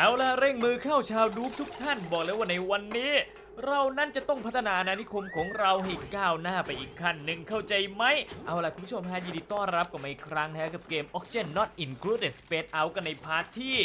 เอาละเร่งมือเข้าชาวดูทุกท่านบอกเลยว่าในวันนี้ เรานั้นจะต้องพัฒนานานิคมของเราให้ก้าวหน้าไปอีกขั้นหนึ่งเข้าใจไหม เอาล่ะคุณผู้ชมฮะยินดีต้อนรับกับมาอีกครั้งนะกับเกม Oxygen Not Included Space Out กันในพาร์ทที่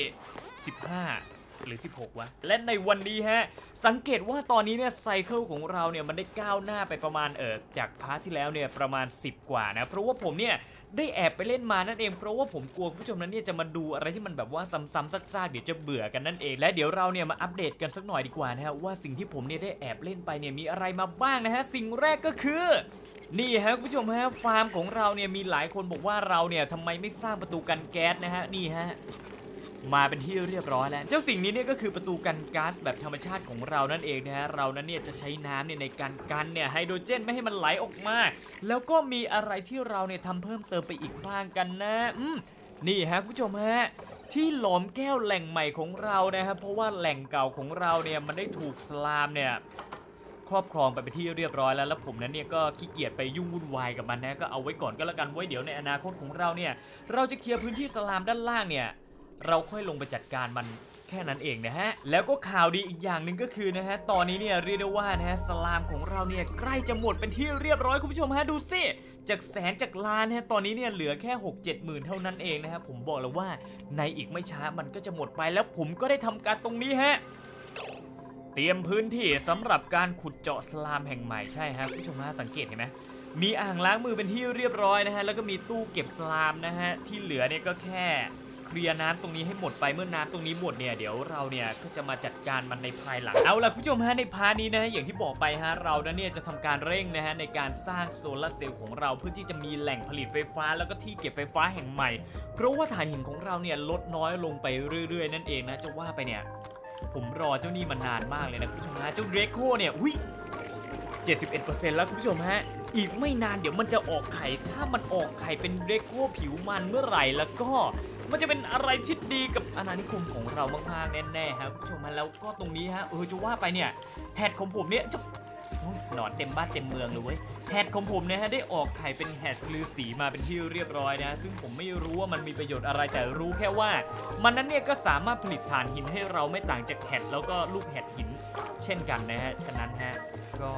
15 หรือ 16 วะ และในวันนี้ฮะ สังเกตว่าตอนนี้เนี่ยไซเคิลของเราเนี่ยมันได้ก้าวหน้าไปประมาณเออจากพาร์ทที่แล้วเนี่ยประมาณ 10 กว่านะ เพราะว่าผมเนี่ยได้แอบไปเล่นมานั่นเอง เพราะว่าผมกลัวผู้ชมนั้นเนี่ยจะมาดูอะไรที่มันแบบว่าซ้ำๆซากๆเดี๋ยวจะเบื่อกันนั่นเอง และเดี๋ยวเราเนี่ยมาอัปเดตกันสักหน่อยดีกว่านะฮะว่าสิ่งที่ผมเนี่ยได้แอบเล่นไปเนี่ยมีอะไรมาบ้างนะฮะสิ่งแรกก็คือนี่ฮะคุณผู้ชมฮะฟาร์มของเราเนี่ยมีหลายคนบอกว่าเราเนี่ยทำไมไม่สร้างประตูกันแก๊สนะฮะนี่ฮะ มาเป็นที่เรียบร้อยแล้ว เจ้าสิ่งนี้เนี่ยก็คือประตูกันก๊าซแบบธรรมชาติของเรานั่นเองนะฮะ เรานั้นเนี่ยจะใช้น้ำเนี่ยในการกันเนี่ยไฮโดรเจนไม่ให้มันไหลออกมา แล้วก็มีอะไรที่เราเนี่ยทำเพิ่มเติมไปอีกบ้างกันนะ อืม นี่ฮะคุณผู้ชมฮะที่หลอมแก้วแหล่งใหม่ของเรานะครับเพราะว่าแหล่งเก่าของเราเนี่ยมันได้ถูกสลามเนี่ยครอบครองไปเป็นที่เรียบร้อยแล้วแล้วผมนั้นเนี่ยก็ขี้เกียจไปยุ่งวุ่นวายกับมันนะก็เอาไว้ก่อนก็แล้วกันไว้เดี๋ยวในอนาคตของเราเนี่ยเราจะเคลียร์พื้นที่สลามด้านล่างเนี่ย เราค่อยลงไปจัดการมันแค่นั้นเองนะฮะ แล้วก็ข่าวดีอีกอย่างหนึ่งก็คือนะฮะ ตอนนี้เนี่ยเรียกได้ว่านะฮะสลามของเราเนี่ยใกล้จะหมดเป็นที่เรียบร้อยคุณผู้ชมฮะดูสิจากแสนจากล้านนะฮะตอนนี้เนี่ยเหลือแค่ 6 7หมื่นเท่านั้นเองนะครับผมบอกเลยว่าในอีกไม่ช้ามันก็จะหมดไปแล้วผมก็ได้ทำการตรงนี้ฮะ เตรียมพื้นที่สำหรับการขุดเจาะสลามแห่งใหม่ใช่ฮะคุณผู้ชมฮะสังเกตเห็นไหมมีอ่างล้างมือเป็นที่เรียบร้อยนะฮะแล้วก็มีตู้เก็บสลามนะฮะที่เหลือเนี่ยก็แค่ เคลียร์น้ำตรงนี้ให้หมดไปเมื่อน้ำตรงนี้หมดเนี่ยเดี๋ยวเราเนี่ยก็จะมาจัดการมันในภายหลังเอาล่ะคุณผู้ชมฮะในพาร์ทนี้นะอย่างที่บอกไปฮะเรานนเนี่ยจะทำการเร่งนะฮะในการสร้างโซลาร์เซลล์ของเราเพื่อที่จะมีแหล่งผลิตไฟฟ้า แล้วก็ที่เก็บไฟฟ้าแห่งใหม่ เพราะว่าถ่านหินของเราเนี่ยลดน้อยลงไปเรื่อย ๆ นั่นเองนะจะว่าไปเนี่ยผมรอเจ้านี่มานานมากเลยนะคุณผู้ชมฮะเจ้าเรโคเนี่ยอุ้ย71%แล้วคุณผู้ชมฮะ อีกไม่นานเดี๋ยวมันจะออกไข่ ถ้ามันออกไข่เป็นเรโคผิวมันเมื่อไหร่แล้วก็ มันจะเป็นอะไรที่ดีกับอาณานิคมของเรามากๆแน่ๆครับคุณผู้ชมฮะแล้วก็ตรงนี้ฮะเออจะว่าไปเนี่ยแฮดของผมเนี่ยจะหนอนเต็มบ้านเต็มเมืองเลยเว้ยแฮดของผมเนี่ยฮะได้ออกไข่เป็นแฮดลือสีมาเป็นที่เรียบร้อยนะ ซึ่งผมไม่รู้ว่ามันมีประโยชน์อะไรแต่รู้แค่ว่า มันนั้นเนี่ยก็สามารถผลิตถ่านหินให้เราไม่ต่างจากแฮดแล้วก็ลูกแฮดหิน เช่นกันนะฮะฉะนั้นฮะ ก็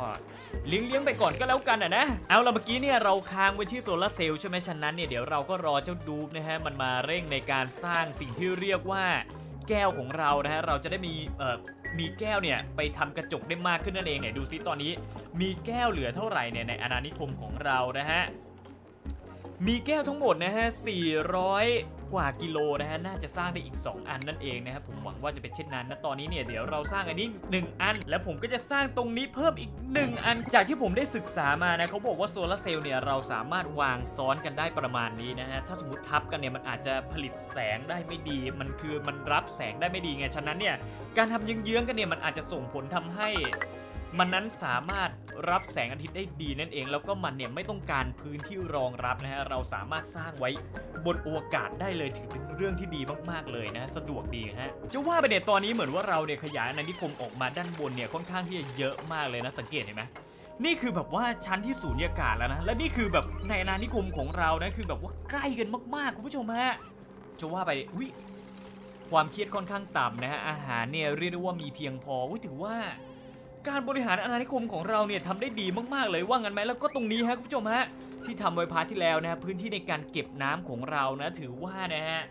เลี้ยงเลี้ยงๆไปก่อนก็แล้วกันอะนะ เอาละเมื่อกี้เนี่ยเราค้างไว้ที่โซลาเซลล์ใช่ไหมฉะนั้นเนี่ยเดี๋ยวเราก็รอเจ้าดูบนะฮะมันมาเร่งในการสร้างสิ่งที่เรียกว่าแก้วของเรานะฮะเราจะได้มีเอ่อมีแก้วเนี่ยไปทำกระจกได้มากขึ้นนั่นเองเนี่ยดูซิตอนนี้ มีแก้วเหลือเท่าไหร่เนี่ยในอาณานิคมของเรานะฮะมีแก้วทั้งหมดนะฮะ400 กว่ากิโลนะฮะน่าจะสร้างได้อีก 2 อันนั่นเองนะครับผมหวังว่าจะเป็นเช่นนั้นนะตอนนี้เนี่ยเดี๋ยวเราสร้างอันนี้ 1 อัน แล้วผมก็จะสร้างตรงนี้เพิ่มอีก 1 อันจากที่ผมได้ศึกษามานะเขาบอกว่าโซลาร์เซลล์เนี่ยเราสามารถวางซ้อนกันได้ประมาณนี้นะฮะถ้าสมมติทับกันเนี่ยมันอาจจะผลิตแสงได้ไม่ดี มันคือมันรับแสงได้ไม่ดีไงฉะนั้นเนี่ยการทำเยื้องๆกันเนี่ยมันอาจจะส่งผลทำให้ มันนั้นสามารถรับแสงอาทิตย์ได้ดีนั่นเอง แล้วก็มันเนี่ยไม่ต้องการพื้นที่รองรับนะฮะเราสามารถสร้างไว้บนอวกาศได้เลยถือเป็นเรื่องที่ดีมากๆเลยนะ สะดวกดีฮะจะว่าไปเนี่ยตอนนี้เหมือนว่าเราเนี่ยขยายอาณานิคมออกมาด้านบนเนี่ยค่อนข้างที่จะเยอะมากเลยนะสังเกตเห็นไหมนี่คือแบบว่าชั้นที่สูญญากาศแล้วนะ และนี่คือแบบในอาณานิคมของเรานะคือแบบว่าใกล้กันมากๆคุณผู้ชมฮะจะว่าไปอุ้ยความเครียดค่อนข้างต่ำนะฮะอาหารเนี่ยเรียกได้ว่ามีเพียงพออุ้ยถือว่า การบริหารอาณานิคมของเราเนี่ยทำได้ดีมากๆเลยว่างั้นไหมแล้วก็ตรงนี้ฮะคุณผู้ชมฮะที่ทำไว้พาร์ทที่แล้วนะฮะพื้นที่ในการเก็บน้ำของเรานะถือว่านะฮะ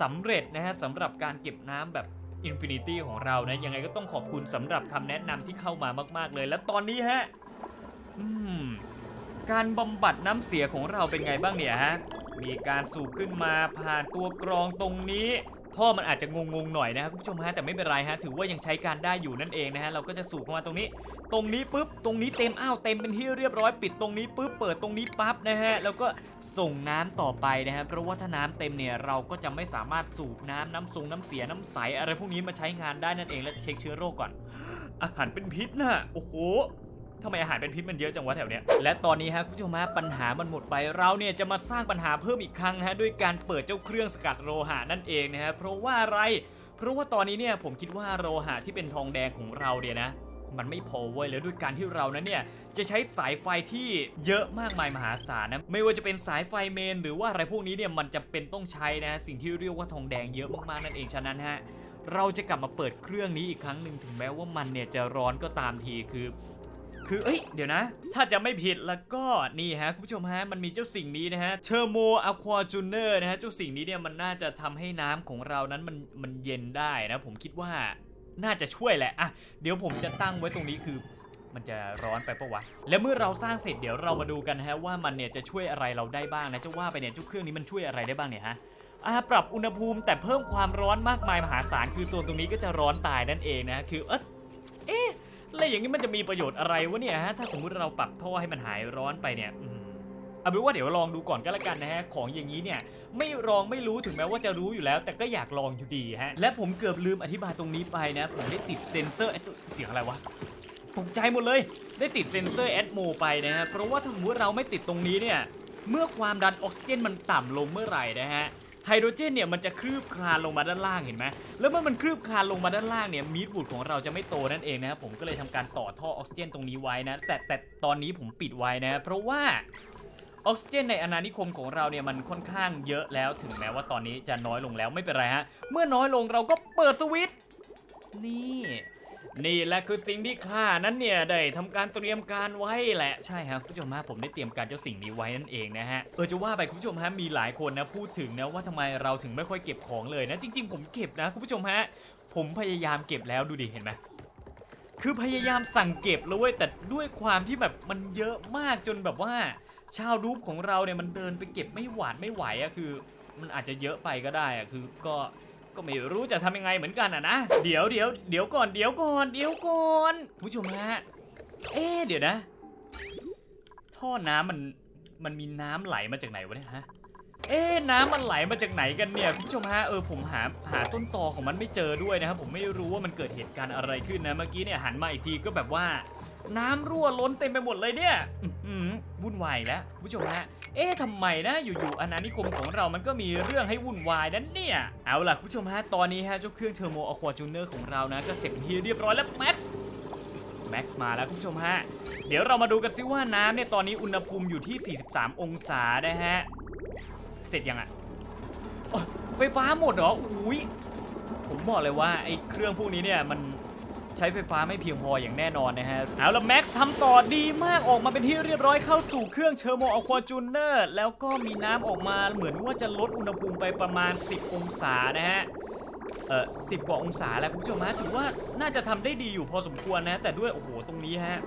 สำเร็จนะฮะสำหรับการเก็บน้ำแบบอินฟินิตี้ของเรานะยังไงก็ต้องขอบคุณสำหรับคำแนะนำที่เข้ามามาก ๆเลย และตอนนี้ฮะอืมการบำบัดน้ำเสียของเราเป็นไงบ้างเนี่ยฮะมีการสูบขึ้นมาผ่านตัวกรองตรงนี้ ท่อมันอาจจะงงๆหน่อยนะครับคุณผู้ชมฮะแต่ไม่เป็นไรฮะถือว่ายังใช้การได้อยู่นั่นเองนะฮะเราก็จะสูบเข้ามาตรงนี้ ตรงนี้ปุ๊บตรงนี้เต็มอ้าวเต็มเป็นที่เรียบร้อยปิดตรงนี้ปุ๊บเปิดตรงนี้ปั๊บนะฮะแล้วก็ส่งน้ำต่อไปนะฮะเพราะว่าถ้าน้ำเต็มเนี่ยเราก็จะไม่สามารถสูบน้ำน้ำทรงน้ำเสียน้ำใสอะไรพวกนี้มาใช้งานได้นั่นเองและเช็คเชื้อโรคก่อน อาหารเป็นพิษน่ะโอ้โห ทำไมอาหารเป็นพิษมันเยอะจังวะแถวเนี้ยและตอนนี้ฮะคุณผู้ชมฮะปัญหามันหมดไปเราเนี่ยจะมาสร้างปัญหาเพิ่มอีกครั้งนะฮะด้วยการเปิดเจ้าเครื่องสกัดโลหะนั่นเองนะฮะเพราะว่าอะไร เพราะว่าตอนนี้เนี่ยผมคิดว่าโลหะที่เป็นทองแดงของเราเนี่ยนะมันไม่พอเว้ยแล้วด้วยการที่เรานั้นเนี่ยจะใช้สายไฟที่เยอะมากมายมหาศาลนะไม่ว่าจะเป็นสายไฟเมน หรือว่าอะไรพวกนี้เนี่ยมันจะเป็นต้องใช้นะสิ่งที่เรียกว่าทองแดงเยอะมากๆนั่นเองฉะนั้นฮะเราจะกลับมาเปิดเครื่องนี้อีกครั้งหนึ่งถึงแม้ว่ามันเนี่ยจะร้อนก็ตามทีคือ คือเอ้ยเดี๋ยวนะ ถ้าจะไม่ผิดแล้วก็นี่ฮะคุณผู้ชมฮะมันมีเจ้าสิ่งนี้นะฮะเชอร์โมอะควาจูเนอร์นะฮะเจ้าสิ่งนี้เนี่ยมันน่าจะทำให้น้ำของเรานั้นมันมันเย็นได้นะผมคิดว่าน่าจะช่วยแหละอะเดี๋ยวผมจะตั้งไว้ตรงนี้คือมันจะร้อนไปปะวะ แล้วเมื่อเราสร้างเสร็จเดี๋ยวเรามาดูกันฮะว่ามันเนี่ยจะช่วยอะไรเราได้บ้างนะจะว่าไปเนี่ยเจ้าเครื่องนี้มันช่วยอะไรได้บ้างเนี่ยฮะอ่าปรับอุณหภูมิแต่เพิ่มความร้อนมากมายมหาศาลคือโซนตรงนี้ก็จะร้อนตายนั่นเองนะคือเอ๊ะเอ๊ะ แล้วอย่างนี้มันจะมีประโยชน์อะไรวะเนี่ยฮะถ้าสมมุติเราปรับท่อให้มันหายร้อนไปเนี่ยอืมเอาเป็นว่าเดี๋ยวลองดูก่อนก็แล้วกันนะฮะของอย่างนี้เนี่ยไม่ลองไม่รู้ถึงแม้ว่าจะรู้อยู่แล้ว แต่ก็อยากลองอยู่ดีฮะและผมเกือบลืมอธิบายตรงนี้ไปนะ ผมได้ติดเซ็นเซอร์ไอตัวเสียงอะไรวะตกใจหมดเลย ได้ติดเซนเซอร์แอดโมไปนะฮะเพราะว่าถ้าสมมติเราไม่ติดตรงนี้เนี่ยเมื่อความดันออกซิเจนมันต่ำลงเมื่อไหร่นะฮะ ไฮโดรเจนเนี่ยมันจะคลืบคลานลงมาด้านล่างเห็นไหมแล้วเมื่อมันคลืบคลานลงมาด้านล่างเนี่ยมีดบูดของเราจะไม่โตนั่นเองนะครับผมก็เลยทำการต่อท่อออกซิเจนตรงนี้ไว้นะแต่แต่ตอนนี้ผมปิดไว้นะเพราะว่าออกซิเจนในอาณานิคมของเราเนี่ยมันค่อนข้างเยอะแล้วถึงแม้ว่าตอนนี้จะน้อยลงแล้วไม่เป็นไรฮะเมื่อน้อยลงเราก็เปิดสวิตช์นี่ นี่แหละคือสิ่งที่ข้านั้นเนี่ยได้ทำการเตรียมการไว้แหละใช่ครับคุณผู้ชมฮะผมได้เตรียมการเจ้าสิ่งนี้ไว้นั่นเองนะฮะเออจะว่าไปคุณผู้ชมฮะมีหลายคนนะพูดถึงนะว่าทำไมเราถึงไม่ค่อยเก็บของเลยนะจริง ๆ ผมเก็บนะคุณผู้ชมฮะผมพยายามเก็บแล้วดูดิเห็นไหมคือพยายามสั่งเก็บแล้วเว้ยแต่ด้วยความที่แบบมันเยอะมากจนแบบว่า ชาวรูปของเราเนี่ยมันเดินไปเก็บไม่หวาดไม่ไหวอะคือ มันอาจจะเยอะไปก็ได้อะคือก็ ก็ไม่รู้จะทำยังไงเหมือนกันอะนะ เดี๋ยวเดี๋ยวเดี๋ยวก่อนเดี๋ยวก่อนเดี๋ยวก่อนผู้ชมฮะ เอ๊เดี๋ยวนะ ท่อน้ำมันมันมีน้ำไหลมาจากไหนวะเนี่ยฮะ เอ๊น้ำมันไหลมาจากไหนกันเนี่ยผู้ชมฮะเออผมหาหาต้นตอของมันไม่เจอด้วยนะครับผมไม่รู้ว่ามันเกิดเหตุการณ์อะไรขึ้นนะเมื่อกี้เนี่ยหันมาอีกทีก็แบบว่า น้ำรั่วล้นเต็มไปหมดเลยเนี่ยอื้อหือวุ่นวายแล้วคุณผู้ชมฮะเอ๊ะทำไมนะอยู่ๆอาณานิคมของเรามันก็มีเรื่องให้วุ่นวายนั้นเนี่ย เอาล่ะคุณผู้ชมฮะตอนนี้ฮะเจ้าเครื่องเทอร์โมอะควาจูเนอร์ของเรานะก็เสร็จที่เรียบร้อยแล้วแม็กซ์แม็กซ์มาแล้วคุณผู้ชมฮะเดี๋ยวเรามาดูกันซิว่าน้ำเนี่ยตอนนี้อุณหภูมิอยู่ที่ 43 องศานะฮะเสร็จยังอะไฟฟ้าหมดเหรออุ้ยผมบอกเลยว่าไอ้เครื่องพวกนี้เนี่ยมัน ใช้ไฟฟ้าไม่เพียงพออย่างแน่นอนนะฮะ เอาละแม็กซ์ทำต่อดีมากออกมาเป็นที่เรียบร้อยเข้าสู่เครื่องเชอร์โมอควาจูเนอร์แล้วก็มีน้ำออกมาเหมือนว่าจะลดอุณหภูมิไปประมาณ 10 องศานะฮะเออสิบกว่าองศาแล้วคุณผู้ชมฮะถือว่าน่าจะทำได้ดีอยู่พอสมควรนะ แต่ด้วยโอ้โหตรงนี้ฮะ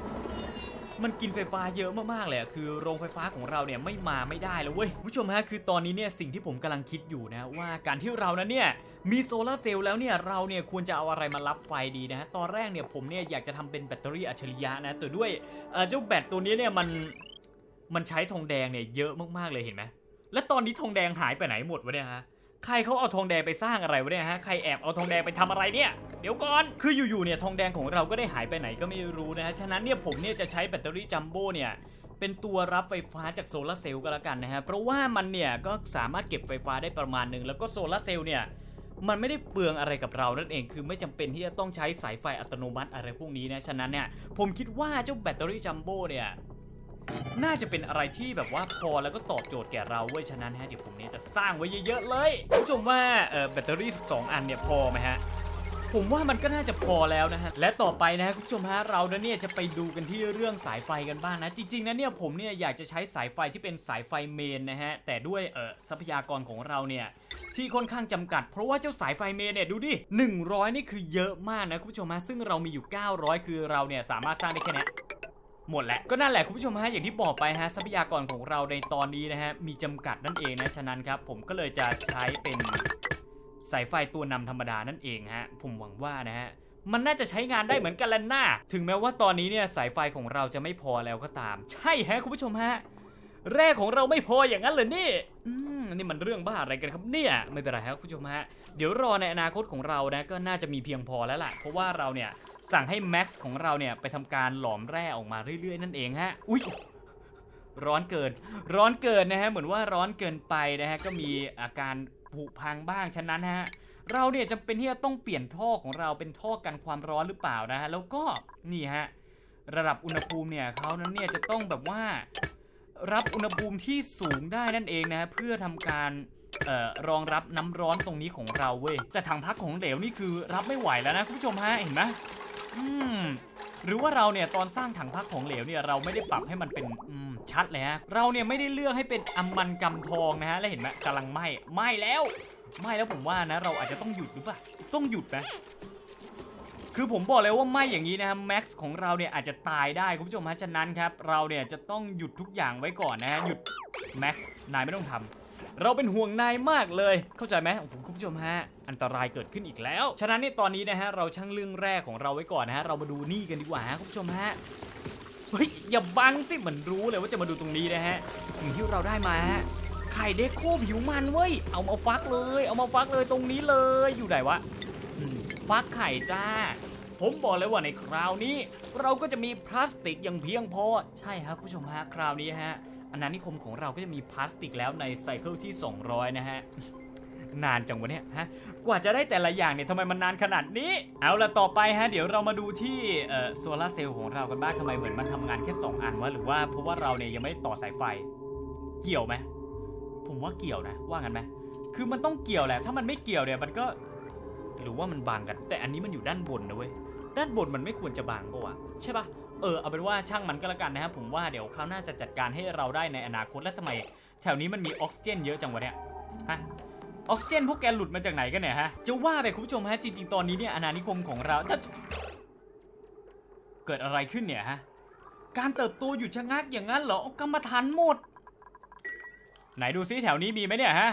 มันกินไฟฟ้าเยอะมากๆเลยคือโรงไฟฟ้าของเราเนี่ยไม่มาไม่ได้แล้วเว้ยคุณผู้ชมฮะคือตอนนี้เนี่ยสิ่งที่ผมกำลังคิดอยู่นะว่าการที่เรานั้นเนี่ยมีโซลาร์เซลล์แล้วเนี่ยเราเนี่ยควรจะเอาอะไรมารับไฟดีนะฮะตอนแรกเนี่ยผมเนี่ยอยากจะทำเป็นแบตเตอรี่อัจฉริยะนะแต่ด้วยเจ้าแบตตัวนี้เนี่ยมันมันใช้ทองแดงเนี่ยเยอะมากๆเลยเห็นไหมและตอนนี้ทองแดงหายไปไหนหมดวะเนี่ยฮะ ใครเขาเอาทองแดงไปสร้างอะไรวะเนี่ยฮะ ใครแอบเอาทองแดงไปทำอะไรเนี่ย เดี๋ยวก่อน คืออยู่ๆเนี่ยทองแดงของเราก็ได้หายไปไหนก็ไม่รู้นะฮะ ฉะนั้นเนี่ยผมเนี่ยจะใช้แบตเตอรี่จัมโบ้เนี่ยเป็นตัวรับไฟฟ้าจากโซลาร์เซลล์ก็แล้วกันนะฮะ เพราะว่ามันเนี่ยก็สามารถเก็บไฟฟ้าได้ประมาณหนึ่งแล้วก็โซลาร์เซลล์เนี่ยมันไม่ได้เปลืองอะไรกับเรานั่นเอง คือไม่จำเป็นที่จะต้องใช้สายไฟอัตโนมัติอะไรพวกนี้นะ ฉะนั้นเนี่ยผมคิดว่าเจ้าแบตเตอรี่จัมโบ้เนี่ย น่าจะเป็นอะไรที่แบบว่าพอแล้วก็ตอบโจทย์แก่เราเว้ยฉะนั้นฮะเดี๋ยวผมเนี่ยจะสร้างไว้เยอะๆเลยคุณผู้ชมว่าแบตเตอรี่ 12 อันเนี่ยพอไหมฮะผมว่ามันก็น่าจะพอแล้วนะฮะ และต่อไปนะฮะคุณผู้ชมฮะเราเนี่ยจะไปดูกันที่เรื่องสายไฟกันบ้างนะ จริงๆนะเนี่ยผมเนี่ยอยากจะใช้สายไฟที่เป็นสายไฟเมนนะฮะ แต่ด้วยเออทรัพยากรของเราเนี่ยที่ค่อนข้างจำกัด เพราะว่าเจ้าสายไฟเมนเนี่ยดูดิ 100 นี่คือเยอะมากนะคุณผู้ชมฮะซึ่งเรามีอยู่ 900 คือเราเนี่ยสามารถสร้างได้แค่เนี้ย หมดแหละก็นั่นแหละคุณผู้ชมฮะอย่างที่บอกไปฮะทรัพยากรของเราในตอนนี้นะฮะมีจำกัดนั่นเองนะฉะนั้นครับผมก็เลยจะใช้เป็นสายไฟตัวนำธรรมดานั่นเองฮะผมหวังว่านะฮะมันน่าจะใช้งานได้เหมือนกันแล้วน่าถึงแม้ว่าตอนนี้เนี่ยสายไฟของเราจะไม่พอแล้วก็ตาม ใช่ฮะคุณผู้ชมฮะแร่ของเราไม่พออย่างนั้นเลยนี่อืมนี่มันเรื่องบ้าอะไรกันครับเนี่ยไม่เป็นไรครับคุณผู้ชมฮะเดี๋ยวรอในอนาคตของเรานะก็น่าจะมีเพียงพอแล้วล่ะเพราะว่าเราเนี่ย สั่งให้แม็กซ์ของเราเนี่ยไปทำการหลอมแร่ออกมาเรื่อยๆ นั่นเองฮะ อุ้ยร้อนเกิน ร้อนเกินนะฮะ เหมือนว่าร้อนเกินไปนะฮะ ก็มีอาการผุพังบ้าง ฉะนั้นฮะ เราเนี่ยจำเป็นที่จะต้องเปลี่ยนท่อของเราเป็นท่อกันความร้อนหรือเปล่านะฮะ แล้วก็นี่ฮะ ระดับอุณหภูมิเนี่ยเขานั้นเนี่ยจะต้องแบบว่า รับอุณหภูมิที่สูงได้นั่นเองนะฮะ เพื่อทำการออรองรับน้ำร้อนตรงนี้ของเราเว้ย แต่ถังพักของเหลวนี่คือรับไม่ไหวแล้วนะคุณผู้ชมฮะ เห็นไหม อืมหรือว่าเราเนี่ยตอนสร้างถังพักของเหลวเนี่ยเราไม่ได้ปรับให้มันเป็นอืมชัดเลยฮะเราเนี่ยไม่ได้เลือกให้เป็นอำมันกำทองนะฮะแล้วเห็นไหมกำลังไหม้ไหม้แล้วไหม้แล้วผมว่านะเราอาจจะต้องหยุดหรือเปล่าต้องหยุดนะคือผมบอกเลยว่าไหม้อย่างนี้นะฮะแม็กซ์ของเราเนี่ยอาจจะตายได้คุณผู้ชมฮะฉะนั้นครับ เราเนี่ยจะต้องหยุดทุกอย่างไว้ก่อนนะฮะหยุดแม็กซ์นายไม่ต้องทำ เราเป็นห่วงนายมากเลย เข้าใจไหมคุณผู้ชมฮะ อันตรายเกิดขึ้นอีกแล้ว ฉะนั้นในตอนนี้นะฮะ เราช่างเรื่องแรกของเราไว้ก่อนนะฮะ เรามาดูนี่กันดีกว่าฮะคุณผู้ชมฮะ เฮ้ย อย่าบังสิเหมือนรู้เลยว่าจะมาดูตรงนี้นะฮะ สิ่งที่เราได้มาฮะ ไข่เด็กโคผิวมันเว้ย เอามาฟักเลย เอามาฟักเลยตรงนี้เลย อยู่ไหนวะฟักไข่จ้า ผมบอกเลยว่าในคราวนี้ เราก็จะมีพลาสติกอย่างเพียงพอ ใช่ครับคุณผู้ชมฮะ คราวนี้ฮะ อาณานิคมของเราก็จะมีพลาสติกแล้วในไซเคิลที่ 200 นะฮะ นานจังวะเนี่ยฮะ กว่าจะได้แต่ละอย่างเนี่ยทำไมมันนานขนาดนี้ เอาละต่อไปฮะ เดี๋ยวเรามาดูที่โซลาร์เซลล์ของเรากันบ้างทำไมเหมือนมันทำงานแค่ 2 อันวะ หรือว่าเพราะว่าเราเนี่ยยังไม่ได้ต่อสายไฟ เกี่ยวไหม ผมว่าเกี่ยวนะ ว่ากันไหมคือมันต้องเกี่ยวแหละ ถ้ามันไม่เกี่ยวเนี่ยมันก็ หรือว่ามันบางกัน แต่อันนี้มันอยู่ด้านบนนะเว้ย ด้านบนมันไม่ควรจะบางปะวะใช่ปะ เออเอาเป็นว่าช่างมันก็แล้วกันนะครับผมว่าเดี๋ยวคราวหน้าจะจัดการให้เราได้ในอนาคตแล้วทำไม แถวนี้มันมีออกซิเจนเยอะจังวะเนี่ยฮะออกซิเจนพวกแกหลุดมาจากไหนกันเนี่ยฮะจะว่าไปคุณผู้ชมฮะจริงๆตอนนี้เนี่ยอาณานิคมของเราถ้าเกิดอะไรขึ้นเนี่ยฮะการเติบโตหยุดชะงักอย่างนั้นเหรอกรรมฐานหมด ไหนดูซิแถวนี้มีไหมเนี่ยฮะ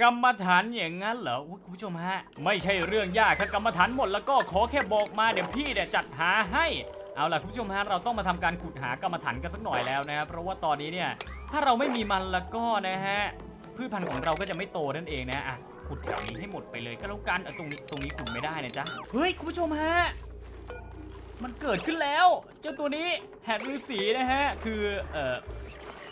กรรมฐานอย่างนั้นเหรอคุณผู้ชมฮะ ไม่ใช่เรื่องยากถ้ากรรมฐานหมดแล้วก็ขอแค่บอกมาเดี๋ยวพี่เนี่ยจัดหาให้ เอาล่ะคุณผู้ชมฮะเราต้องมาทำการขุดหากรรมฐานกันสักหน่อยแล้วนะครับเพราะว่าตอนนี้เนี่ยถ้าเราไม่มีมันแล้วก็นะฮะพืชพันธุ์ของเราก็จะไม่โตนั่นเองนะอะขุดแถวนี้ให้หมดไปเลยก็แล้วกันเออตรงนี้ตรงนี้ขุดไม่ได้นะจ๊ะเฮ้ยคุณผู้ชมฮะมันเกิดขึ้นแล้ว เจ้าตัวนี้แหดฤาษีนะฮะคือเอ่อ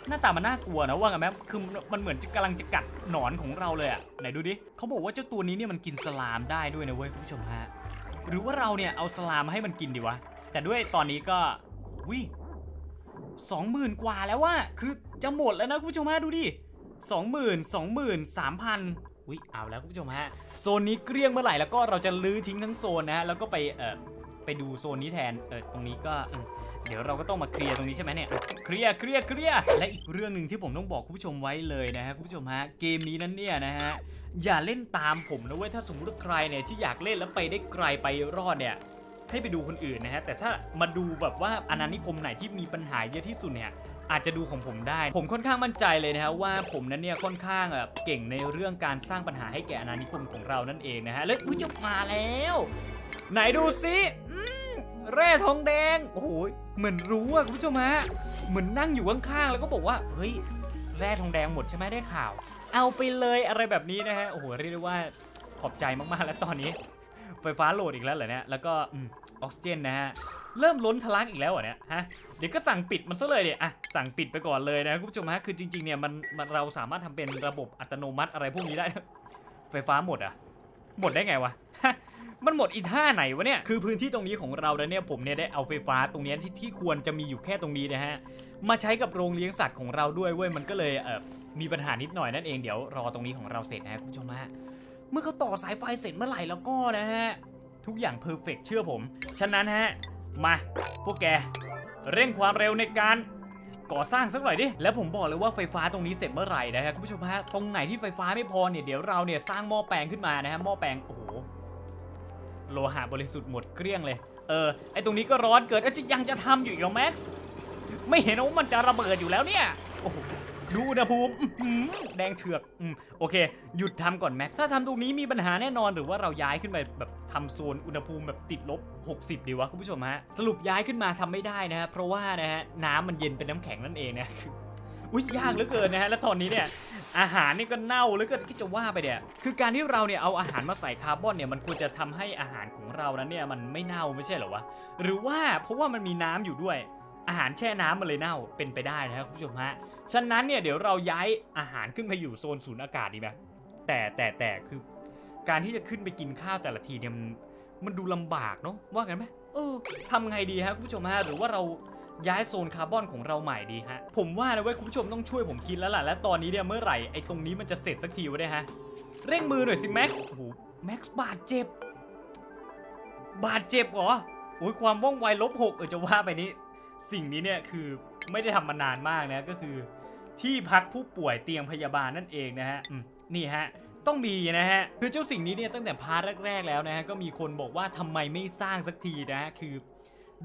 หน้าตามันน่ากลัวนะว่าไงแม่คือมันเหมือนจะกำลังจะกัดหนอนของเราเลยอะไหนดูดิเขาบอกว่าเจ้าตัวนี้เนี่ยมันกินสลามได้ด้วยนะเว้ยคุณผู้ชมฮะหรือว่าเราเนี่ยเอาสลามมาให้มันกินดีวะ แต่ด้วยตอนนี้ก็วิสองหมื่นกว่าแล้วว่าคือจะหมดแล้วนะคุณผู้ชมฮะดูดิสองหมื่นสองหมื่นสามพันวิเอาแล้วคุณผู้ชมฮะโซนนี้เกลี้ยงเมื่อไหร่แล้วก็เราจะลื้อทิ้งทั้งโซนนะฮะแล้วก็ไปเอ่อไปดูโซนนี้แทนเออตรงนี้ก็เดี๋ยวเราก็ต้องมาเคลียร์ตรงนี้ใช่ไหมเนี่ยเคลียร์เคลียร์เคลียร์และอีกเรื่องหนึ่งที่ผมต้องบอกคุณผู้ชมไว้เลยนะฮะคุณผู้ชมฮะเกมนี้นั้นเนี่ยนะฮะอย่าเล่นตามผมนะเว้ยถ้าสมมติว่าใครเนี่ยที่อยากเล่นแล้วไปได้ไกลไปรอดเนี่ย ให้ไปดูคนอื่นนะฮะแต่ถ้ามาดูแบบว่าอาณานิคมไหนที่มีปัญหาเยอะที่สุดเนี่ยอาจจะดูของผมได้ ผมค่อนข้างมั่นใจเลยนะฮะว่าผมนั้นเนี่ยค่อนข้างแบบเก่งในเรื่องการสร้างปัญหาให้แก่อาณานิคมของเรานั่นเองนะฮะแล้วอุ้ยจะมาแล้ว ไหนดูซิแร่ทองแดงโอ้โหเหมือนรู้อะคุณผู้ชมฮะเหมือนนั่งอยู่ข้างๆแล้วก็บอกว่าเฮ้ยแร่ทองแดงหมดใช่ไหมได้ข่าว เอาไปเลยอะไรแบบนี้นะฮะโอ้โหเรียกได้ว่าขอบใจมากๆแล้วตอนนี้ ไฟฟ้าโหลดอีกแล้วเหรอเนี่ย แล้วก็ออกซิเจนนะฮะ เริ่มล้นทะลักอีกแล้วเหรอเนี่ยฮะ เดี๋ยวก็สั่งปิดมันซะเลยเดี๋ยอะสั่งปิดไปก่อนเลยนะคุณผู้ชมฮะ คือจริงๆเนี่ยมันมันเราสามารถทำเป็นระบบอัตโนมัติอะไรพวกนี้ได้ ไฟฟ้าหมดอะ หมดได้ไงวะมันหมดอีท่าไหนวะเนี่ย คือพื้นที่ตรงนี้ของเราแล้วเนี่ยผมเนี่ยได้เอาไฟฟ้าตรงนี้ที่ที่ควรจะมีอยู่แค่ตรงนี้นะฮะ มาใช้กับโรงเลี้ยงสัตว์ของเราด้วยเว้ย มันก็เลยเออมีปัญหานิดหน่อยนั่นเอง เดี๋ยวรอตรงนี้ของเราเสร็จนะฮะคุณผู้ชมฮะ เมื่อเขาต่อสายไฟเสร็จเมื่อไหร่แล้วก็นะฮะ ทุกอย่างเพอร์เฟกเชื่อผม ฉะนั้นฮะ มา พวกแก เร่งความเร็วในการก่อสร้างสักหน่อยดิ แล้วผมบอกเลยว่าไฟฟ้าตรงนี้เสร็จเมื่อไหร่นะฮะคุณผู้ชมฮะ ตรงไหนที่ไฟฟ้าไม่พอเนี่ยเดี๋ยวเราเนี่ยสร้างหม้อแปลงขึ้นมานะฮะ หม้อแปลง โอ้โห โลหะบริสุทธิ์หมดเกลี้ยงเลย เออ ไอตรงนี้ก็ร้อนเกิดเอ้ยจะยังจะทำอยู่อีกเหรอแม็กซ์ ไม่เห็นว่ามันจะระเบิดอยู่แล้วเนี่ย โอ้โห ดูอุณหภูมิแดงเถือกอืมโอเค หยุดทำก่อนแม็กซ์ถ้าทำตรงนี้มีปัญหาแน่นอนหรือว่าเราย้ายขึ้นไปแบบทำโซนอุณหภูมิแบบติดลบ 60 ดีวะคุณผู้ชมฮะสรุปย้ายขึ้นมาทำไม่ได้นะฮะเพราะว่านะฮะน้ำมันเย็นเป็นน้ำแข็งนั่นเองนะอุ้ยยากเหลือเกินนะฮะ แล้วตอนนี้เนี่ยอาหารนี่ก็เน่าเหลือเกินที่จะว่าไปเนี่ย คือการที่เราเนี่ยเอาอาหารมาใส่คาร์บอนเนี่ยมันควรจะทำให้อาหารของเรานั้นเนี่ยมันไม่เน่าไม่ใช่เหรอวะ หรือว่าเพราะว่ามันมีน้ำอยู่ด้วย อาหารแช่น้ำมันเลยเน่าเป็นไปได้นะครับคุณผู้ชมฮะฉะนั้นเนี่ยเดี๋ยวเราย้ายอาหารขึ้นไปอยู่โซนศูนย์อากาศดีไหมแต่แต่แต่คือ การที่จะขึ้นไปกินข้าวแต่ละทีเนี่ยมันมันดูลำบากเนาะว่ากันไหมเออทำไงดีฮะคุณผู้ชมฮะหรือว่าเราย้ายโซนคาร์บอนของเราใหม่ดีฮะ ผมว่านะเว้ยคุณผู้ชมต้องช่วยผมคิดแล้วล่ะ และตอนนี้เนี่ยเมื่อไหร่ไอ้ตรงนี้มันจะเสร็จสักทีวะเนี่ยฮะ เร่งมือหน่อยสิแม็กซ์โอ้โหแม็กซ์บาดเจ็บ บาดเจ็บเหรอโอ้ยความว่องไวลบหกเออจะว่าไปนี้ สิ่งนี้เนี่ยคือไม่ได้ทำมานานมากนะก็คือ ที่พักผู้ป่วยเตียงพยาบาลนั่นเองนะฮะนี่ฮะต้องมีนะฮะคือเจ้าสิ่งนี้เนี่ยตั้งแต่พาร์ทแรกๆแล้วนะฮะก็มีคนบอกว่าทำไมไม่สร้างสักทีนะฮะคือ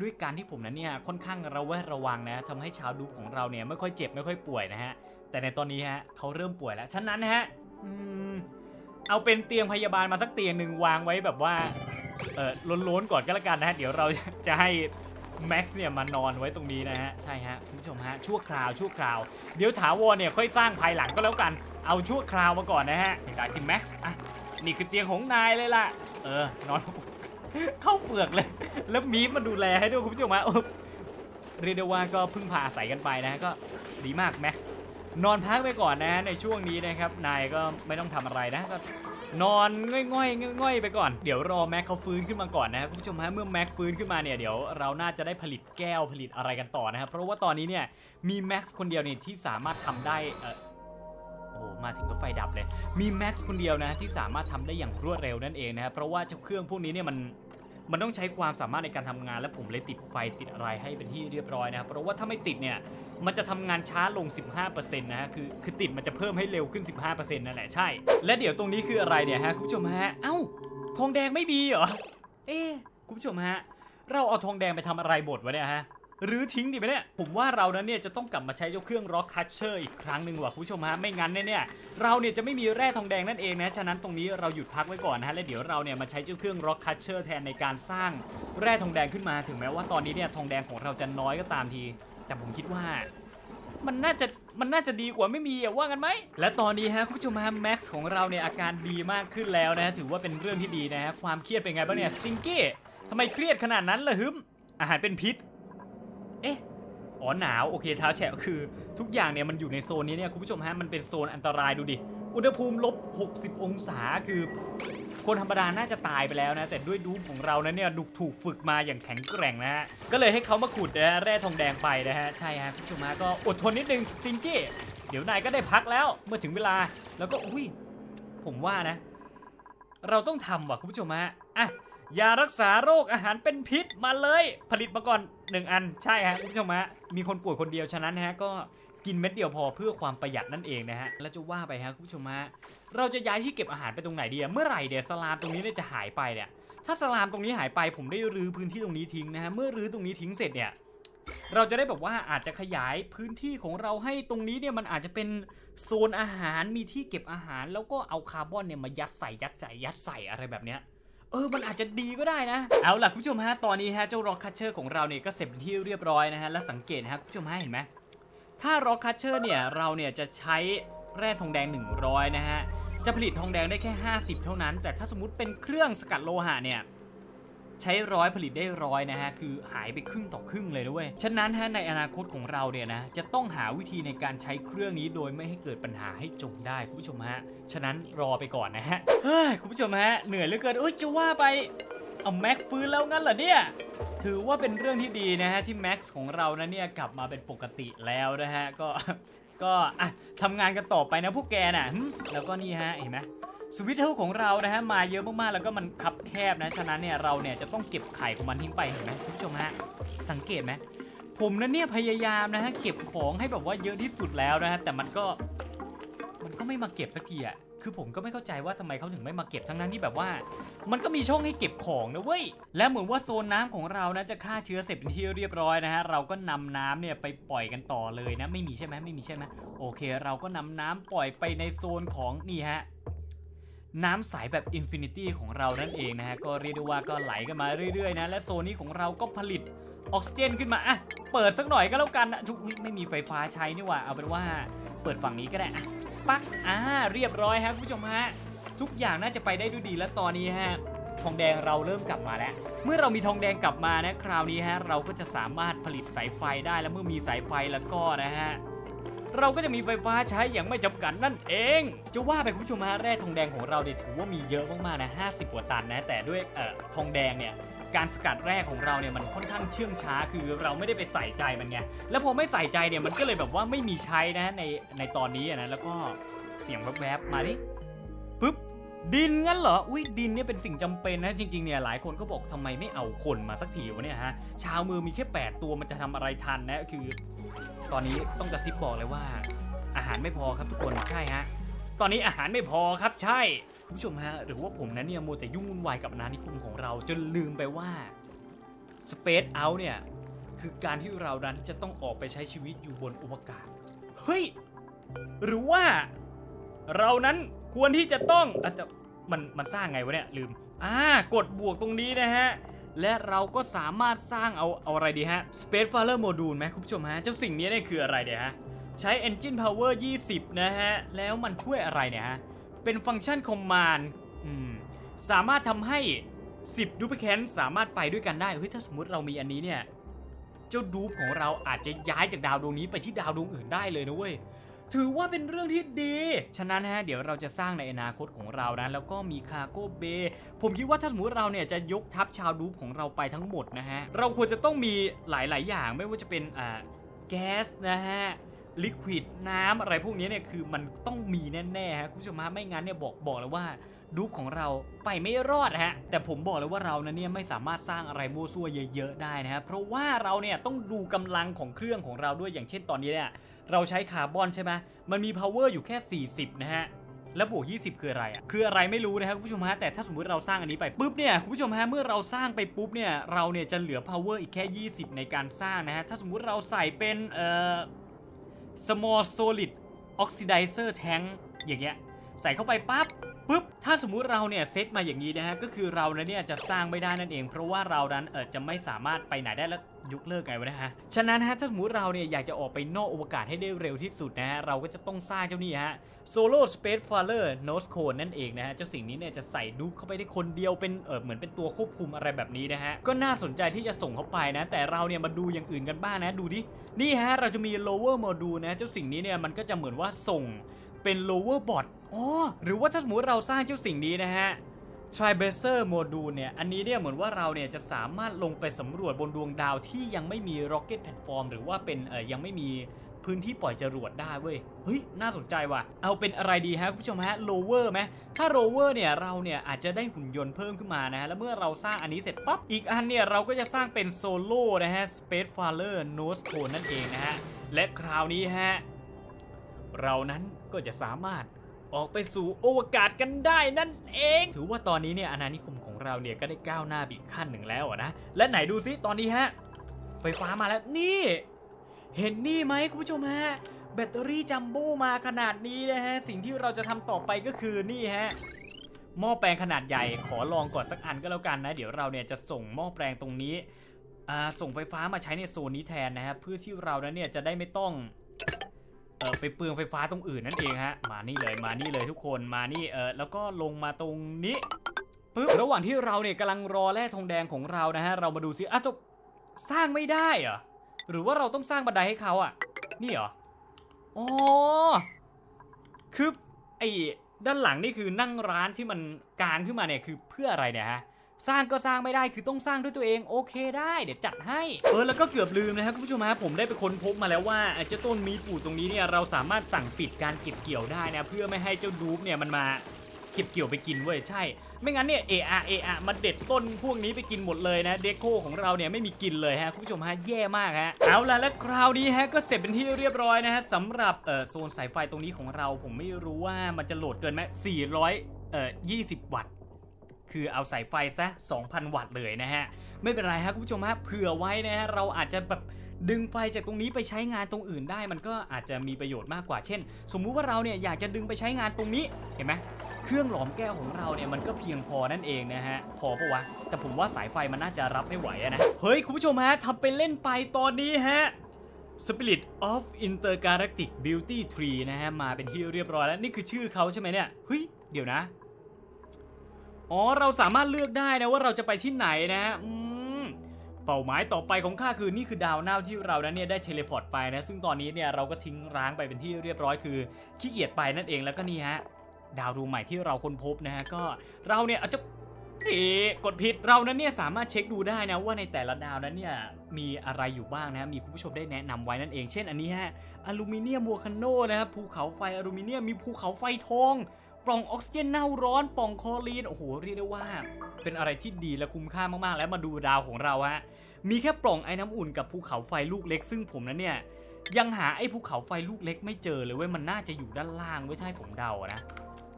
ด้วยการที่ผมนั้นเนี่ยค่อนข้างระแวดระวังนะทำให้ชาวดูปของเราเนี่ยไม่ค่อยเจ็บไม่ค่อยป่วยนะฮะแต่ในตอนนี้ฮะเขาเริ่มป่วยแล้วฉะนั้นนะฮะเอาเป็นเตียงพยาบาลมาสักเตียงหนึ่งวางไว้แบบว่าเออล้นๆก่อนก็แล้วกันนะฮะเดี๋ยวเราจะให้ แม็กซ์เนี่ยมานอนไว้ตรงนี้นะฮะ ใช่ฮะคุณผู้ชมฮะ ชั่วคราวชั่วคราว เดี๋ยวถาวรเนี่ยค่อยสร้างภายหลังก็แล้วกัน เอาชั่วคราวมาก่อนนะฮะได้สิแม็กซ์อะนี่คือเตียงของนายเลยล่ะ เออนอน เข้าเปลือกเลย แล้วมีฟมาดูแลให้ด้วยคุณผู้ชมฮะเออเรียกได้ว่าก็พึ่งพาอาศัยกันไปนะฮะก็ดีมากแม็กซ์ นอนพักไปก่อนนะฮะในช่วงนี้นะครับ นายก็ไม่ต้องทำอะไรนะก็นอนง่อยๆง่อยๆไปก่อน เดี๋ยวรอแม็กเขาฟื้นขึ้นมาก่อนนะครับคุณผู้ชมฮะเมื่อแม็กฟื้นขึ้นมาเนี่ยเดี๋ยวเราน่าจะได้ผลิตแก้วผลิตอะไรกันต่อนะครับ เพราะว่าตอนนี้เนี่ยมีแม็กคนเดียวเนี่ยที่สามารถทำได้เออโอ้ มาถึงก็ไฟดับเลย มีแม็กซ์คนเดียวนะที่สามารถทำได้อย่างรวดเร็วนั่นเองนะครับ เพราะว่าเจ้าเครื่องพวกนี้เนี่ยมัน มันต้องใช้ความสามารถในการทำงานและผมเลยติดไฟติดอะไรให้เป็นที่เรียบร้อยนะครับเพราะว่าถ้าไม่ติดเนี่ยมันจะทำงานช้าลง 15%นะฮะคือคือติดมันจะเพิ่มให้เร็วขึ้น 15%นั่นแหละใช่ และเดี๋ยวตรงนี้คืออะไรเนี่ยฮะคุณผู้ชมฮะเอ้าทองแดงไม่มีเหรอเอ๊คุณผู้ชมฮะเราเอาทองแดงไปทำอะไรบดวะเนี่ยฮะ หรือทิ้งดีไหมเนี่ย ผมว่าเรานั้นเนี่ยจะต้องกลับมาใช้เจ้าเครื่อง Rock Catcher อีกครั้งหนึ่งว่ะคุณผู้ชมฮะ ไม่งั้นเนี่ยเราเนี่ยจะไม่มีแร่ทองแดงนั่นเองนะ ฉะนั้นตรงนี้เราหยุดพักไว้ก่อนนะฮะ และเดี๋ยวเราเนี่ยมาใช้เจ้าเครื่อง Rock Catcher แทนในการสร้างแร่ทองแดงขึ้นมา ถึงแม้ว่าตอนนี้เนี่ยทองแดงของเราจะน้อยก็ตามที แต่ผมคิดว่ามันน่าจะมันน่าจะดีกว่าไม่มีอะว่ากันไหม และตอนนี้ฮะคุณผู้ชมฮะแม็กซ์ของเราเนี่ยอาการดีมากขึ้นแล้วนะฮะถือว่าเป็นเรื่องที่ดีนะฮะความเครียดเป็นไงบ้างเนี่ยสติงกี้ทำไมเครียดขนาดนั้นล่ะฮึมอาหารเป็นพิษ เอ๊ะอ๋อหนาวโอเคเท้าแฉะคือทุกอย่างเนี่ยมันอยู่ในโซนนี้เนี่ยคุณผู้ชมฮะมันเป็นโซนอันตรายดูดิอุณหภูมิลบ 60 องศาคือ คนธรรมดาน่าจะตายไปแล้วนะ แต่ด้วยดูของเรานั้นเนี่ยดุถูกฝึกมาอย่างแข็งแกร่งนะฮะก็เลยให้เขามาขุดนะฮะแร่ทองแดงไปนะฮะใช่ฮะคุณผู้ชมฮะก็อดทนนิดนึงสติงกี้เดี๋ยวนายก็ได้พักแล้วเมื่อถึงเวลาแล้วก็อุ้ยผมว่านะ เราต้องทำว่ะคุณผู้ชมฮะอะ ยารักษาโรคอาหารเป็นพิษมาเลย ผลิตมาก่อนหนึ่งอันใช่ฮะคุณผู้ชมฮะมีคนป่วยคนเดียวฉะนั้นฮะก็กินเม็ดเดียวพอเพื่อความประหยัดนั่นเองนะฮะแล้วจะว่าไปฮะคุณผู้ชมฮะเราจะย้ายที่เก็บอาหารไปตรงไหนดีอะเมื่อไหร่เดี๋ยวสลามตรงนี้เนี่ยจะหายไปเนี่ยถ้าสลามตรงนี้หายไปผมได้รื้อพื้นที่ตรงนี้ทิ้งนะฮะเมื่อรื้อตรงนี้ทิ้งเสร็จเนี่ยเราจะได้แบบว่าอาจจะขยายพื้นที่ของเราให้ตรงนี้เนี่ยมันอาจจะเป็นโซนอาหารมีที่เก็บอาหาร แล้วก็เอาคาร์บอนเนี่ยมายัดใส่ยัดใส่ยัดใส่อะไรแบบเนี้ย เออ มันอาจจะดีก็ได้นะ เอาล่ะคุณผู้ชมฮะ ตอนนี้ฮะ เจ้าร็อกคัชเชอร์ของเราเนี่ยก็เสร็จเป็นที่เรียบร้อยนะฮะ และสังเกตนะฮะคุณผู้ชมฮะเห็นไหมถ้าร็อกคัชเชอร์เนี่ยเราเนี่ยจะใช้แร่ทองแดง 100 นะฮะ จะผลิตทองแดงได้แค่ 50 เท่านั้น แต่ถ้าสมมติเป็นเครื่องสกัดโลหะเนี่ย ใช้ร้อยผลิตได้ร้อยนะฮะ คือหายไปครึ่งต่อครึ่งเลยด้วย ฉะนั้นฮะในอนาคตของเราเนี่ยนะ จะต้องหาวิธีในการใช้เครื่องนี้โดยไม่ให้เกิดปัญหาให้จบได้คุณผู้ชมฮะ ฉะนั้นรอไปก่อนนะฮะ เฮ้ยคุณผู้ชมฮะ เหนื่อยเหลือเกินเอ้ยจะว่าไป เอาแม็กฟื้นแล้วงั้นเหรอเนี่ย ถือว่าเป็นเรื่องที่ดีนะฮะที่แม็กซ์ของเรานะเนี่ยกลับมาเป็นปกติแล้วนะฮะ ก็ ก็อะทำงานกันต่อไปนะพวกแกน่ะ แล้วก็นี่ฮะเห็นไหม สวิตเทิลของเรานะฮะมาเยอะมากๆแล้วก็มันคับแคบนะฉะนั้นเนี่ยเราเนี่ยจะต้องเก็บไข่ของมันทิ้งไปเห็นไหมคุณผู้ชมฮะสังเกตไหมผมนั้นเนี่ยพยายามนะฮะเก็บของให้แบบว่าเยอะที่สุดแล้วนะฮะแต่มันก็มันก็ไม่มาเก็บสักทีอะคือผมก็ไม่เข้าใจว่าทำไมเขาถึงไม่มาเก็บทั้งนั้นที่แบบว่า มันก็มีช่องให้เก็บของนะเว้ยและเหมือนว่าโซนน้ำของเรานะจะฆ่าเชื้อเสร็จเป็นที่เรียบร้อยนะฮะเราก็นำน้ำเนี่ยไปปล่อยกันต่อเลยนะ ไม่มีใช่ไหมไม่มีใช่ไหมโอเค เราก็นำน้ำปล่อยไปในโซนของนี่ฮะ น้ำใสแบบอินฟินิตี้ของเรานั่นเองนะฮะ ก็เรียกได้ว่าก็ไหลกันมาเรื่อยๆนะ และโซนนี้ของเราก็ผลิตออกซิเจนขึ้นมาอะเปิดสักหน่อยก็แล้วกันนะทุกไม่มีไฟฟ้าใช้นี่ว่า เอาเป็นว่าเปิดฝั่งนี้ก็ได้อะปักอ่าเรียบร้อยครับคุณผู้ชมฮะทุกอย่างน่าจะไปได้ด้วยดีและตอนนี้ฮะทองแดงเราเริ่มกลับมาแล้ว เมื่อเรามีทองแดงกลับมานะคราวนี้ฮะเราก็จะสามารถผลิตสายไฟได้ แล้วเมื่อมีสายไฟแล้วก็นะฮะ เราก็จะมีไฟฟ้าใช้อย่างไม่จำกัดนั่นเอง จะว่าไปคุณผู้ชมฮะแร่ทองแดงของเราเนี่ยถือว่ามีเยอะมากๆนะ50 กว่าตันนะแต่ด้วยเอ่อทองแดงเนี่ยการสกัดแร่ของเราเนี่ยมันค่อนข้างเชื่องช้าคือเราไม่ได้ไปใส่ใจมันไงแล้วพอไม่ใส่ใจเนี่ยมันก็เลยแบบว่าไม่มีใช้นะในในตอนนี้นะแล้วก็เสียงแวบๆมาดิปึ๊บ ดินงั้นเหรอ อุ้ยดินเนี่ยเป็นสิ่งจำเป็นนะจริงๆเนี่ยหลายคนก็บอกทำไมไม่เอาคนมาสักทีวะเนี่ยฮะ ชาวมือมีแค่ 8 ตัวมันจะทำอะไรทันนะคือ ตอนนี้ต้องกระซิบบอกเลยว่า อาหารไม่พอครับทุกคนใช่ฮะตอนนี้อาหารไม่พอครับใช่คุณผู้ชมฮะหรือว่าผมนั้นเนี่ยมัวแต่ยุ่งวุ่นวายกับอาณานิคมของเราจนลืมไปว่า Space Out เนี่ยคือการที่เรานั้นจะต้องออกไปใช้ชีวิตอยู่บนอวกาศ เฮ้ย หรือว่า เรานั้นควรที่จะต้องอาจจะ มันมันสร้างไงวะเนี่ยลืมอ่ากดบวกตรงนี้นะฮะและเราก็สามารถสร้างเอาเอาอะไรดีฮะ Space Farer Module ไหมคุณผู้ชมฮะ เจ้าสิ่งนี้เนี่ยคืออะไรเนี่ยฮะ ใช้ Engine Power 20 นะฮะ แล้วมันช่วยอะไรเนี่ยฮะ เป็นฟังก์ชัน Command อืมสามารถทำให้ 10 Duplicate สามารถไปด้วยกันได้ เฮ้ย ถ้าสมมติเรามีอันนี้เนี่ย เจ้าดูปของเราอาจจะย้ายจากดาวดวงนี้ไปที่ดาวดวงอื่นได้เลยนะเว้ย ถือว่าเป็นเรื่องที่ดี ฉะนั้นฮะเดี๋ยวเราจะสร้างในอนาคตของเรานะแล้วก็มีคาโก้เบย์ผมคิดว่าถ้าสมมติเราเนี่ยจะยกทัพชาวดูปของเราไปทั้งหมดนะฮะ เราควรจะต้องมีหลาย ๆ อย่างไม่ว่าจะเป็นอ่าแก๊สนะฮะลิควิดน้ำอะไรพวกนี้เนี่ยคือมันต้องมีแน่ๆฮะคุณผู้ชมฮะไม่งั้นเนี่ยบอกบอกเลยว่า ดูปของเราไปไม่รอดฮะ แต่ผมบอกเลยว่าเรานั้นเนี่ยไม่สามารถสร้างอะไรมั่วซั่วเยอะๆได้นะฮะ เพราะว่าเราเนี่ยต้องดูกำลังของเครื่องของเราด้วยอย่างเช่นตอนนี้เนี่ยเราใช้คาร์บอนใช่ไหมมันมี power อยู่แค่ 40 นะฮะแล้วบวก 20 คืออะไรอะ คืออะไรไม่รู้นะครับคุณผู้ชมฮะ แต่ถ้าสมมุติเราสร้างอันนี้ไปปุ๊บเนี่ยคุณผู้ชมฮะ เมื่อเราสร้างไปปุ๊บเนี่ย เราเนี่ยจะเหลือ power อีกแค่ 20 ในการสร้างนะฮะ ถ้าสมมุติเราใส่เป็นเอ่อ small solid oxidizer tank อย่างเงี้ย ใส่เข้าไปปั๊บ ปุ๊บถ้าสมมุติเราเนี่ยเซตมาอย่างนี้นะฮะก็คือเราเนี่ยจะสร้างไม่ได้นั่นเอง เพราะว่าเรานั้นเออจะไม่สามารถไปไหนได้แล้วยกเลิกไงวะนะฮะ ฉะนั้นฮะถ้าสมมติเราเนี่ยอยากจะออกไปนอกอวกาศให้ได้เร็วที่สุดนะฮะ เราก็จะต้องสร้างเจ้านี่ฮะ Solo Space Farer Nose Cone นั่นเองนะฮะ เจ้าสิ่งนี้เนี่ยจะใส่ดูปเข้าไปได้คนเดียวเป็นเออเหมือนเป็นตัวควบคุมอะไรแบบนี้นะฮะ ก็น่าสนใจที่จะส่งเข้าไปนะ แต่เราเนี่ยมาดูอย่างอื่นกันบ้างนะ ดูดิ นี่ฮะเราจะมี lower module นะ เจ้าสิ่งนี้เนี่ยมันก็จะเหมือนว่าส่งเป็น lower bot อ๋อหรือว่าถ้าสมมติเราสร้างเจ้าสิ่งนี้นะฮะ Tribaser Module เนี่ย อันนี้เนี่ยเหมือนว่าเราเนี่ยจะสามารถลงไปสำรวจบนดวงดาวที่ยังไม่มี Rocket Platform หรือว่าเป็นเอ่อยังไม่มีพื้นที่ปล่อยจรวดได้เว้ย เฮ้ย น่าสนใจว่ะ เอาเป็นอะไรดีฮะคุณผู้ชมฮะ Lower ไหมถ้า Lower เนี่ยเราเนี่ยอาจจะได้หุ่นยนต์เพิ่มขึ้นมานะฮะ แล้วเมื่อเราสร้างอันนี้เสร็จปั๊บ อีกอันเนี่ยเราก็จะสร้างเป็น Solo นะฮะ Space Farer Nose Cone นั่นเองนะฮะ และคราวนี้ฮะ เรานั้นก็จะสามารถ ออกไปสู่โอวกาศกันได้นั่นเอง ถือว่าตอนนี้เนี่ยอาณานิคมของเราเนี่ยก็ได้ก้าวหน้าอีกขั้นหนึ่งแล้วนะและไหนดูซิตอนนี้ฮะไฟฟ้ามาแล้วนี่ เห็นนี่ไหมคุณผู้ชมฮะแบตเตอรี่จัมโบ้มาขนาดนี้นะฮะสิ่งที่เราจะทำต่อไปก็คือนี่ฮะหม้อแปลงขนาดใหญ่ขอลองก่อนสักอันก็แล้วกันนะ เดี๋ยวเราเนี่ยจะส่งหม้อแปลงตรงนี้ส่งไฟฟ้ามาใช้ในโซนนี้แทนนะฮะเพื่อที่เรานั้นเนี่ยจะได้ไม่ต้อง เออไปเปลืองไฟฟ้าตรงอื่นนั่นเองฮะ มานี่เลยมานี่เลยทุกคนมานี่เออแล้วก็ลงมาตรงนี้ปึ๊บระหว่างที่เราเนี่ยกำลังรอแร่ทองแดงของเรานะฮะ เรามาดูซิอะจะสร้างไม่ได้เหรอหรือว่าเราต้องสร้างบันไดให้เขาอะ นี่เหรออ๋อคือไอ้ด้านหลังนี่คือนั่งร้านที่มันกลางขึ้นมาเนี่ยคือเพื่ออะไรเนี่ยฮะ สร้างก็สร้างไม่ได้คือต้องสร้างด้วยตัวเองโอเคได้เดี๋ยวจัดให้เออแล้วก็เกือบลืมนะครับคุณผู้ชมฮะผมได้ไปค้นพบมาแล้วว่าไอ้เจ้าต้นมีดปูดตรงนี้เนี่ยเราสามารถสั่งปิดการเก็บเกี่ยวได้นะเพื่อไม่ให้เจ้าดูปเนี่ยมันมาเก็บเกี่ยวไปกินเว้ยใช่ ไม่งั้นเนี่ยเออะเออะมาเด็ดต้นพวกนี้ไปกินหมดเลยนะเดโคของเราเนี่ยไม่มีกินเลยฮะคุณผู้ชมฮะแย่มากฮะเอาละและคราวนี้ฮะก็เสร็จเป็นที่เรียบร้อยนะฮะสำหรับเอ่อโซนสายไฟตรงนี้ของเรา ผมไม่รู้ว่ามันจะโหลดเกินไหม400เอ่อ20 วัตต์ คือเอาสายไฟซะ 2,000 วัตต์เลยนะฮะ ไม่เป็นไรครับคุณผู้ชมฮะเผื่อไว้นะฮะเราอาจจะแบบดึงไฟจากตรงนี้ไปใช้งานตรงอื่นได้ มันก็อาจจะมีประโยชน์มากกว่าเช่น สมมุติว่าเราเนี่ยอยากจะดึงไปใช้งานตรงนี้เห็นไหมเครื่องหลอมแก้วของเราเนี่ยมันก็เพียงพอนั่นเองนะฮะ พอปะวะ แต่ผมว่าสายไฟมันน่าจะรับไม่ไหวนะ เฮ้ย คุณผู้ชมฮะทำเป็นเล่นไปตอนนี้ฮะ Spirit of Intergalactic Beauty Tree นะฮะ มาเป็นที่เรียบร้อยแล้ว นี่คือชื่อเขาใช่ไหมเนี่ย เฮ้ย เดี๋ยวนะ อ๋อเราสามารถเลือกได้นะว่าเราจะไปที่ไหนนะฮะอืมเป้าหมายต่อไปของข้าคือนี่คือดาวเน่าที่เรานั้นเนี่ยได้เทเลพอร์ตไปนะ ซึ่งตอนนี้เนี่ยเราก็ทิ้งร้างไปเป็นที่เรียบร้อยคือขี้เกียจไปนั่นเองแล้วก็นี่ฮะดาวดวงใหม่ที่เราค้นพบนะฮะก็เราเนี่ยอาจจะเอ๊กดผิดเรานั้นเนี่ยสามารถเช็คดูได้นะว่าในแต่ละดาวนั้นเนี่ยมีอะไรอยู่บ้างนะมีคุณผู้ชมได้แนะนำไว้นั่นเอง เช่นอันนี้ฮะอลูมิเนียมวัวคันโนนะครับภูเขาไฟอลูมิเนียมมีภูเขาไฟทอง ปล่องออกซิเจนเน่าร้อนปล่องคอรีนโอ้โหเรียกได้ว่า เป็นอะไรที่ดีและคุ้มค่ามากๆ แล้วมาดูดาวของเราฮะมีแค่ปล่องไอ้น้ำอุ่นกับภูเขาไฟลูกเล็ก ซึ่งผมนั้นเนี่ยยังหาไอ้ภูเขาไฟลูกเล็กไม่เจอเลยเว้ยมันน่าจะอยู่ด้านล่างเว้ยให้ผมเดานะ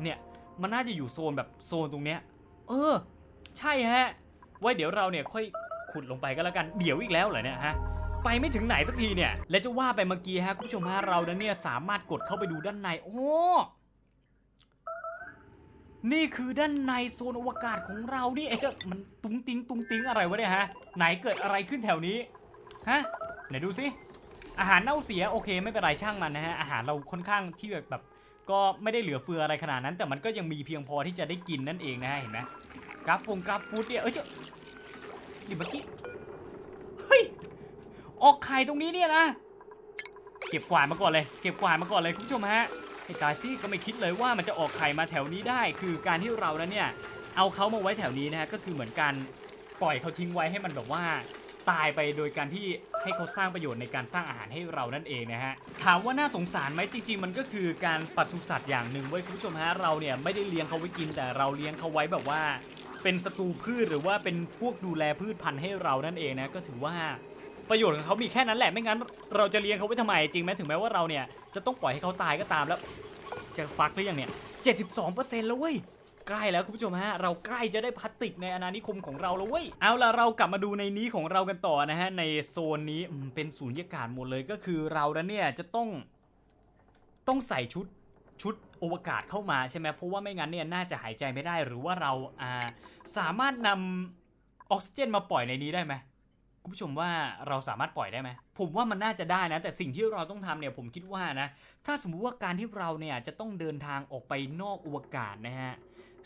เนี่ยมันน่าจะอยู่โซนแบบโซนตรงเนี้ย เออ ใช่ฮะไว้เดี๋ยวเราเนี่ยค่อยขุดลงไปก็แล้วกันเดี๋ยวอีกแล้วเหรอเนี่ยฮะไปไม่ถึงไหนสักทีเนี่ย และจะว่าไปเมื่อกี้ฮะคุณผู้ชมฮะเรานเนี่ยสามารถกดเข้าไปดูด้านในโอ้ นี่คือด้านในโซนอวกาศของเรานี่เอ้ก็มันตุ้งติ้งตุ้งติ้งอะไรวะเนี่ยฮะ ไหนเกิดอะไรขึ้นแถวนี้ ฮะ ไหนดูสิ อาหารเน่าเสียโอเคไม่เป็นไรช่างมันนะฮะ อาหารเราค่อนข้างที่แบบแบบก็ไม่ได้เหลือเฟืออะไรขนาดนั้น แต่มันก็ยังมีเพียงพอที่จะได้กินนั่นเองนะฮะเห็นไหมกราฟฟงกราฟฟูดเนี่ยเอ้ยเจ้านี่เมื่อกี้ เฮ้ย ออกไข่ตรงนี้เนี่ยนะ เก็บกวาดมาก่อนเลย เก็บกวาดมาก่อนเลยคุณผู้ชมฮะ ไอ้ตาซี่ก็ไม่คิดเลยว่ามันจะออกไข่มาแถวนี้ได้ คือการที่เรานั้นเนี่ยเอาเขามาไว้แถวนี้นะฮะก็คือเหมือนการปล่อยเขาทิ้งไว้ให้มันแบบว่าตายไปโดยการที่ให้เขาสร้างประโยชน์ในการสร้างอาหารให้เรานั่นเองนะฮะถามว่าน่าสงสารไหมจริง ๆ มันก็คือการปศุสัตว์อย่างหนึ่งเว้ยคุณผู้ชมฮะเราเนี่ยไม่ได้เลี้ยงเขาไว้กินแต่เราเลี้ยงเขาไว้แบบว่า เป็นศัตรูพืชหรือว่าเป็นพวกดูแลพืชพันธุ์ให้เรานั่นเองนะก็ถือว่า ประโยชน์ของเขามีแค่นั้นแหละไม่งั้น เราจะเลี้ยงเขาไว้ทำไมจริงไหมถึงแม้ว่าเราเนี่ยจะต้องปล่อยให้เขาตายก็ตามแล้ว จะฟักหรือยังเนี่ย72%แล้วเว้ยใกล้แล้วคุณผู้ชมฮะเราใกล้จะได้พลาสติกในอาณานิคมของเราแล้วเว้ยเอาล่ะเรากลับมาดูในนี้ของเรากันต่อนะฮะในโซนนี้เป็นศูนยากาศหมดเลยก็คือเราเนี่ยจะต้องต้องใส่ชุดชุดอวกาศเข้ามาใช่ไหมเพราะว่าไม่งั้นเนี่ยน่าจะหายใจไม่ได้หรือว่าเราอ่าสามารถนำออกซิเจนมาปล่อยในนี้ได้ไหม คุณผู้ชมว่าเราสามารถปล่อยได้ไหมผมว่ามันน่าจะได้นะ แต่สิ่งที่เราต้องทำเนี่ยผมคิดว่านะ ถ้าสมมุติว่าการที่เราเนี่ยจะต้องเดินทางออกไปนอกอวกาศนะฮะ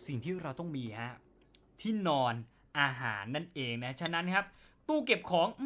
สิ่งที่เราต้องมีฮะที่นอนอาหารนั่นเองนะฉะนั้นครับ ตู้เก็บของอ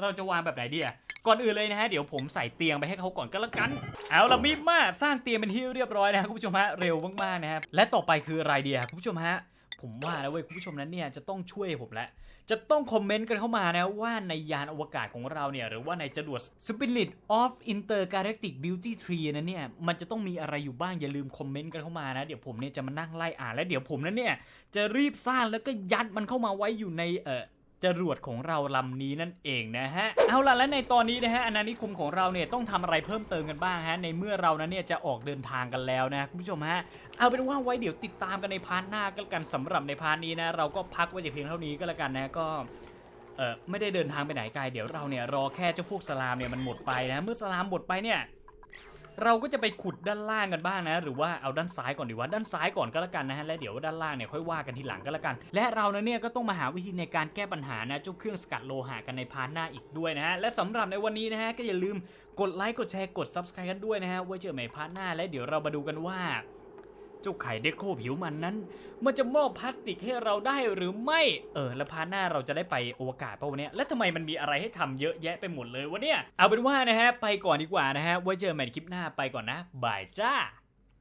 เราจะวางแบบไหนดีอะก่อนอื่นเลยนะฮะเดี๋ยวผมใส่เตียงไปให้เขาก่อนก็แล้วกัน เอาละมิมาสร้างเตียงเป็นที่เรียบร้อยนะคุณผู้ชมฮะเร็วมากๆนะครับและต่อไปคืออะไรดีอะคุณผู้ชมฮะผมว่าแล้วเว้ยคุณผู้ชมนั้นเนี่ยจะต้องช่วยผมแล้ว จะต้องคอมเมนต์กันเข้ามานะว่าในยานอวกาศของเราเนี่ยหรือว่าในจรวด Spirit of Intergalactic Beauty Tree นั้นเนี่ยมันจะต้องมีอะไรอยู่บ้างอย่าลืมคอมเมนต์กันเข้ามานะเดี๋ยวผมเนี่ยจะมานั่งไล่อ่านและเดี๋ยวผมนั้นเนี่ยจะรีบสร้างแล้วก็ยัดมันเข้ามาไว้อยู่ในเอ่อ จรวดของเราลำนี้นั่นเองนะฮะ เอาล่ะและในตอนนี้นะฮะอาณานิคมของเราเนี่ยต้องทำอะไรเพิ่มเติมกันบ้างฮะในเมื่อเรานั้นเนี่ยจะออกเดินทางกันแล้วนะคุณผู้ชมฮะเอาเป็นว่าไว้เดี๋ยวติดตามกันในพาร์ทหน้าก็แล้วกันสำหรับในพาร์ทนี้นะเราก็พักไว้แต่เพียงเท่านี้ก็แล้วกันนะก็เออไม่ได้เดินทางไปไหนไกลเดี๋ยวเราเนี่ยรอแค่เจ้าพวกสลามเนี่ยมันหมดไปนะเมื่อสลามหมดไปเนี่ย เราก็จะไปขุดด้านล่างกันบ้างนะ หรือว่าเอาด้านซ้ายก่อนดีว่าด้านซ้ายก่อนก็แล้วกันนะฮะและเดี๋ยวด้านล่างเนี่ยค่อยว่ากันทีหลังก็แล้วกัน และเรานะเนี่ยก็ต้องมาหาวิธีในการแก้ปัญหานะเจ้าเครื่องสกัดโลหะกันในพาร์ทหน้าอีกด้วยนะฮะและสำหรับในวันนี้นะฮะก็อย่าลืมกดไลค์กดแชร์กด subscribe กันด้วยนะฮะไว้เจอใหม่พาร์ทหน้า และเดี๋ยวเรามาดูกันว่า จ้าไข่เด็กโคผิวมันนั้น มันจะมอบพลาสติกให้เราได้หรือไม่ เออ แล้วพาหน้าเราจะได้ไปอวกาศป่ะวันเนี้ยแล้วทำไมมันมีอะไรให้ทำเยอะแยะไปหมดเลยวะเนี่ย เอาเป็นว่านะฮะ ไปก่อนดีกว่านะฮะ ไว้เจอใหม่ในคลิปหน้าไปก่อนนะ บายจ้า